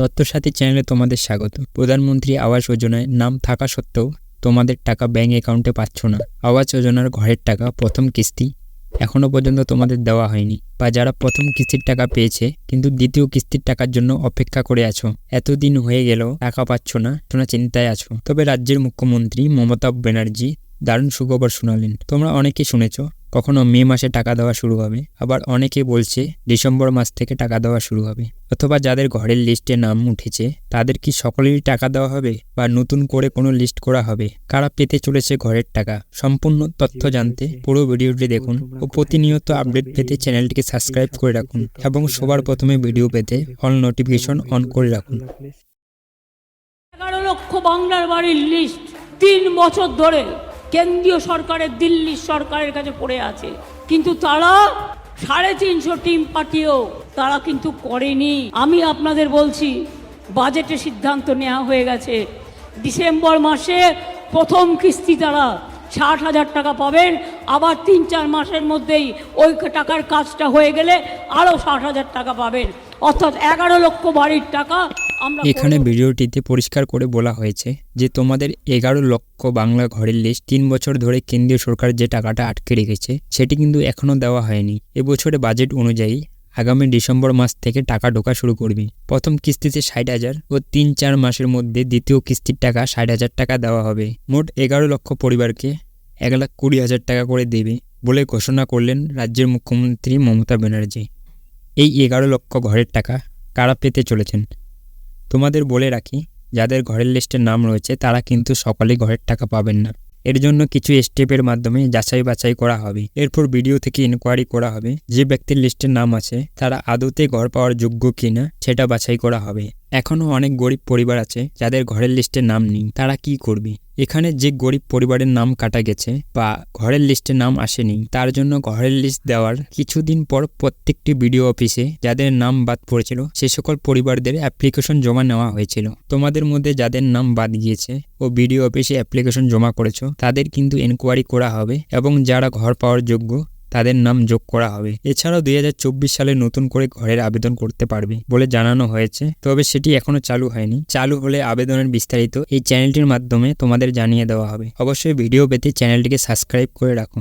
তথ্যসাথী চ্যানেলে তোমাদের স্বাগত। প্রধানমন্ত্রী আবাস যোজনায় নাম থাকা সত্ত্বেও তোমাদের টাকা ব্যাঙ্ক অ্যাকাউন্টে পাচ্ছ না। আবাস যোজনার ঘরের টাকা প্রথম কিস্তি এখনও পর্যন্ত তোমাদের দেওয়া হয়নি বা যারা প্রথম কিস্তির টাকা পেয়েছে কিন্তু দ্বিতীয় কিস্তির টাকার জন্য অপেক্ষা করে আছো, এতদিন হয়ে গেলেও টাকা পাচ্ছ না, তোমরা চিন্তায় আছো। তবে রাজ্যের মুখ্যমন্ত্রী মমতা ব্যানার্জি দারুণ সুখবর শোনালেন। তোমরা অনেকে শুনেছো কখনো মে মাসে টাকা দেওয়া শুরু হবে, আবার অনেকে বলছে ডিসেম্বর মাস থেকে টাকা দেওয়া শুরু হবে। অথবা যাদের ঘরের লিস্টে নাম উঠেছে, তাদের কি সকলেরই টাকা দেওয়া হবে বা নতুন করে কোনো লিস্ট করা হবে? কারা পেতে চলেছে ঘরের টাকা? সম্পূর্ণ তথ্য জানতে পুরো ভিডিওটি দেখুন ও প্রতিনিয়ত আপডেট পেতে চ্যানেলটিকে সাবস্ক্রাইব করে রাখুন এবং সবার প্রথমে ভিডিও পেতে অল নোটিফিকেশন অন করে রাখুন। এগারো লক্ষ বাংলার বাড়ির লিস্ট তিন বছর ধরে কেন্দ্রীয় সরকারের দিল্লি সরকারের কাছে পড়ে আছে। কিন্তু তারা সাড়ে তিনশো টিম পাঠিয়েও তারা কিন্তু করেনি। আমি আপনাদের বলছি বাজেটে সিদ্ধান্ত নেওয়া হয়ে গেছে। ডিসেম্বর মাসে প্রথম কিস্তি তারা ষাট হাজার টাকা পাবেন। আবার তিন চার মাসের মধ্যেই ওই টাকার কাজটা হয়ে গেলে আরও ষাট হাজার টাকা পাবেন। অর্থাৎ এগারো লক্ষ বাড়ির টাকা এখানে ভিডিওটিতে পরিষ্কার করে বলা হয়েছে যে তোমাদের এগারো লক্ষ বাংলা ঘরের লিস্ট তিন বছর ধরে কেন্দ্রীয় সরকার যে টাকাটা আটকে রেখেছে সেটি কিন্তু এখনও দেওয়া হয়নি। এবছরে বাজেট অনুযায়ী আগামী ডিসেম্বর মাস থেকে টাকা ঢোকা শুরু করবে। প্রথম কিস্তিতে ষাট হাজার ও তিন চার মাসের মধ্যে দ্বিতীয় কিস্তির টাকা ষাট হাজার টাকা দেওয়া হবে। মোট এগারো লক্ষ পরিবারকে এক লাখ কুড়ি হাজার টাকা করে দেবে বলে ঘোষণা করলেন রাজ্যের মুখ্যমন্ত্রী মমতা ব্যানার্জি। এই এগারো লক্ষ ঘরের টাকা কারা পেতে চলেছেন? তোমাদের বলে রাখি, যাদের ঘরের লিস্টের নাম রয়েছে, তারা কিন্তু সকলেই ঘরের টাকা পাবেন না। এর জন্য কিছু স্টেপের মাধ্যমে যাচাই বাছাই করা হবে। এরপর ভিডিও থেকে ইনকোয়ারি করা হবে, যে ব্যক্তির লিস্টের নাম আছে, তারা আদতে ঘর পাওয়ার যোগ্য কিনা, সেটা বাছাই করা হবে। এখনও অনেক গরিব পরিবার আছে, যাদের ঘরের লিস্টের নাম নেই, তারা কি করবে? এখানে যে গরিব পরিবারের নাম কাটা গেছে বা ঘরের লিস্টে নাম আসেনি, তার জন্য ঘরের লিস্ট দেওয়ার কিছুদিন পর প্রত্যেকটি বিডিও অফিসে যাদের নাম বাদ পড়েছিল, সে সকল পরিবারদের অ্যাপ্লিকেশন জমা নেওয়া হয়েছিল। তোমাদের মধ্যে যাদের নাম বাদ গিয়েছে ও বিডিও অফিসে অ্যাপ্লিকেশন জমা করেছ, তাদের কিন্তু এনকোয়ারি করা হবে এবং যারা ঘর পাওয়ার যোগ্য তাদের নাম যোগ করা হবে। এছাড়াও দুই হাজার চব্বিশ সালে নতুন করে ঘরের আবেদন করতে পারবে বলে জানানো হয়েছে, তবে সেটি এখনও চালু হয়নি। চালু হলে আবেদনের বিস্তারিত এই চ্যানেলটির মাধ্যমে তোমাদের জানিয়ে দেওয়া হবে। অবশ্যই ভিডিও পেতে চ্যানেলটিকে সাবস্ক্রাইব করে রাখো।